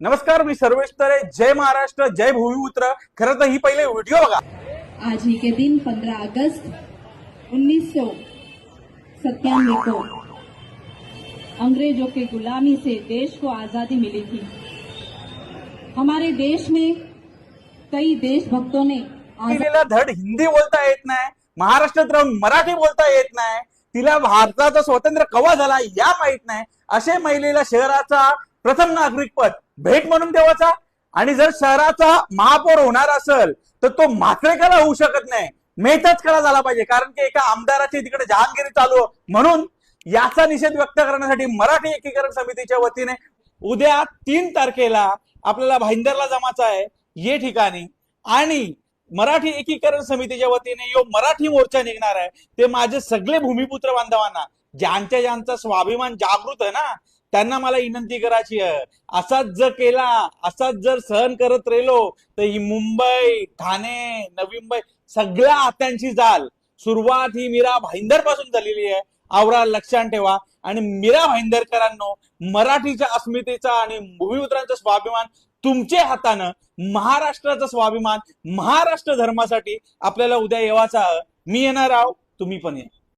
नमस्कार मी सर्वेश तरे. जय महाराष्ट्र जय भूमिपुत्र. खरं तर ही पहिले व्हिडिओ बघा. आज ही के दिन 15 अगस्त उन्नीस सौ सत्तानवे को. अंग्रेजों के गुलामी से देश को आजादी मिली थी. हमारे देश में कई देशभक्तों ने तिला धड हिंदी बोलता येत नाही महाराष्ट्रात राहून मराठी बोलता येत नाही. तिला भारताचं स्वातंत्र्य कवा झाला या माहीत नाही. असे महिलेला शहराचा प्रथम नागरिक पद भेट म्हणून देवाचा. आणि जर शहराचा महापौर होणार असेल तर तो मात्रेकरला होऊ शकत नाही. मेहताच करा झाला पाहिजे कारण की एका आमदाराची तिकडे जहांगिरी चालू. म्हणून याचा निषेध व्यक्त करण्यासाठी मराठी एकीकरण समितीच्या वतीने उद्या तीन तारखेला आपल्याला भाईंदरला जमाचा आहे ये ठिकाणी. आणि मराठी एकीकरण समितीच्या वतीने यो मराठी मोर्चा निघणार आहे. ते माझे सगळे भूमिपुत्र बांधवांना ज्यांच्या ज्यांचा स्वाभिमान जागृत आहे ना त्यांना मला विनंती करायची आहे. असाच जर केला असाच जर सहन करत राहिलो तर ही मुंबई ठाणे नवी मुंबई सगळ्या आत्यांची जाल. सुरुवात ही मीरा भाईंदरपासून झालेली आहे. आवरा लक्षात ठेवा. आणि मीरा भाईंदरकरांनो मराठीच्या अस्मितेचा आणि भूमिपुत्रांचा स्वाभिमान तुमच्या हातानं महाराष्ट्राचा स्वाभिमान महाराष्ट्र धर्मासाठी आपल्याला उद्या येवाचा मी येणार आहो तुम्ही पण या.